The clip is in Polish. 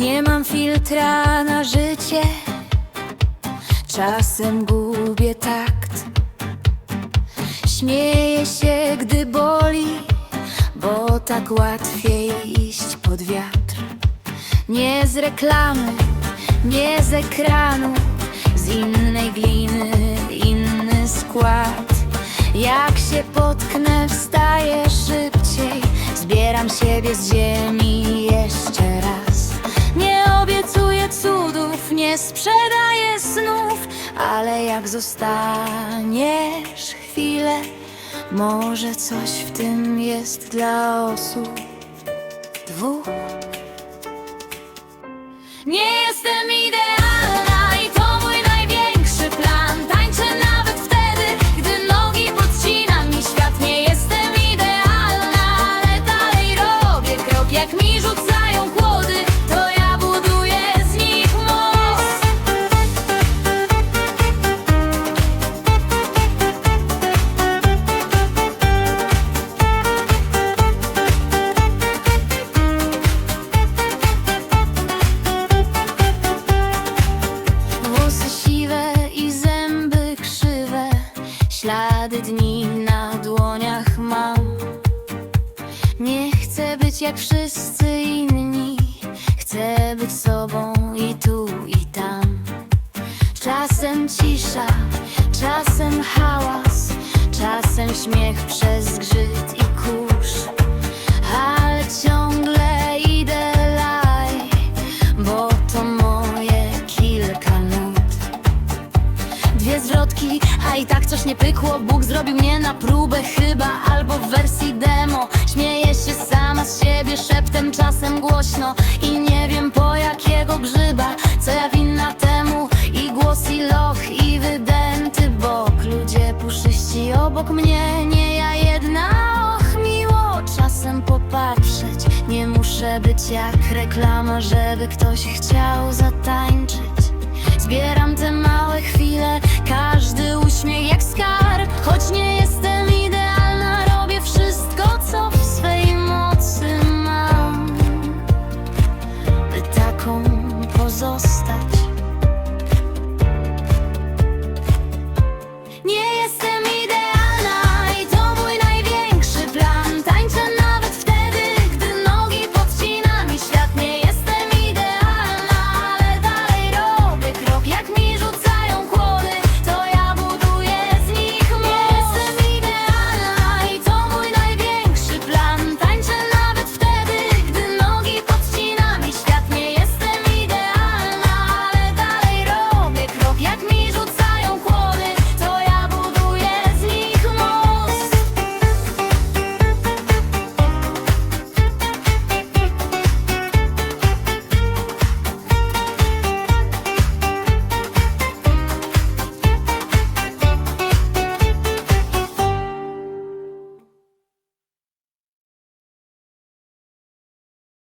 Nie mam filtra na życie, czasem gubię takt. Śmieję się, gdy boli, bo tak łatwiej iść pod wiatr. Nie z reklamy, nie z ekranu, z innej gliny, inny skład. Jak się potknę, wstaję szybciej, zbieram siebie z ziemi nie sprzedaję snów, ale jak zostaniesz chwilę, może coś w tym jest dla osób dwóch. Nie jestem ślady dni na dłoniach mam. Nie chcę być jak wszyscy inni, chcę być sobą i tu i tam. Czasem cisza, czasem hałas, czasem śmiech przez zgrzyt zwrotki, a i tak coś nie pykło. Bóg zrobił mnie na próbę chyba Albo w wersji demo. Śmieję się sama z siebie szeptem czasem głośno. I nie wiem po jakiego grzyba Co ja winna temu. I głos i loch i wydęty bok. Ludzie puszyści obok mnie Nie ja jedna, och miło czasem popatrzeć. Nie muszę być jak reklama Żeby ktoś chciał zatańczyć. Zbieram